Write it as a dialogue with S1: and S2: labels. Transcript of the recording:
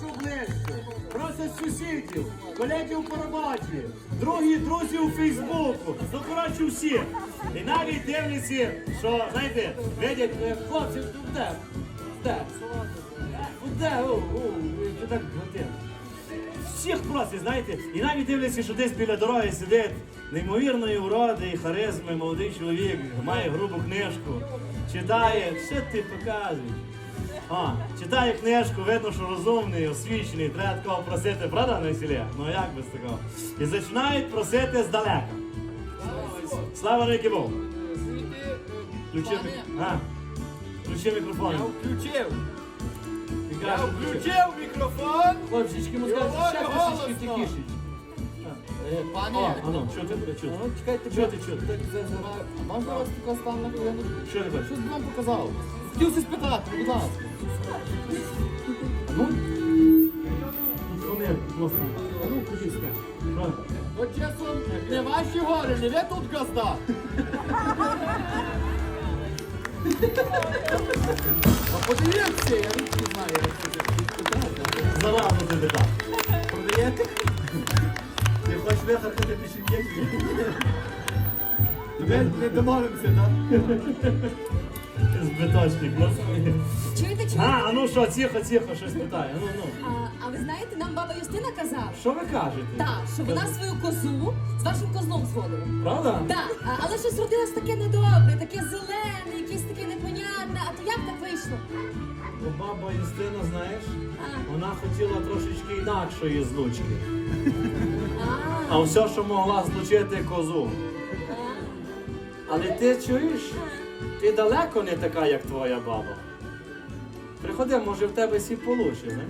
S1: що ближче. Просять сусідів, колегів по роботі, другі друзі у Фейсбуку. Ну, коротше, всі. І навіть дивляться, що, знаєте, видять, е, хлопці, ну, де? Де? Де? Так. Всіх просять, знаєте, і навіть дивляться, що десь біля дороги сидить неймовірної уроди і харизми молодий чоловік, має грубу книжку, читає, що ти показуєш? А, читає книжку, видно, що розумний, освічений, треба такого просити, правда, на селі? Ну як без такого? І починають просити здалека. Слава навіки Богу! Включи, а, включи мікрофон.
S2: Я включив. Я включив мікрофон.
S1: Хлопчички,
S2: Говорю
S1: ще трошечки
S2: голосно.
S1: тихіше.
S2: Е,
S1: О,
S2: Пане,
S1: а ну, що ти буде чути?
S2: ну чекайте,
S1: Що ти чути?
S2: Так зазираю. А можна вас тако стан на хвилину?
S1: Що ти бачиш?
S2: Щось би вам показав. Хотів щось спитати, будь ласка.
S1: Ну? Вони просто.
S2: А ну, ходіть сюди.
S1: Що?
S2: От чесно, не ваші гори, не ви тут газда. А подивіться, я рідко знаю, я це вже
S1: Залазно ти так. Продаєте? Ти хочеш вихаркати пішки?
S2: Ми не домовимося, так?
S1: З биточки, просто.
S3: Чуєте, чуєте?
S1: А, а ну що, тихо, тихо, щось питає. Ну, ну.
S3: А, а ви знаєте, нам баба Юстина казала,
S1: Що ви кажете?
S3: так, що вона свою козу з вашим козлом зводила.
S1: Правда?
S3: Так, а, але щось родилось таке недобре, таке зелене, якесь таке непонятне. А то як так вийшло?
S1: Бо баба Юстина, знаєш, вона хотіла трошечки інакшої злучки.
S3: а,
S1: все, що могла злучити козу. Але ти чуєш? Ти далеко не така, як твоя баба. Приходи, може в тебе сі получше, не?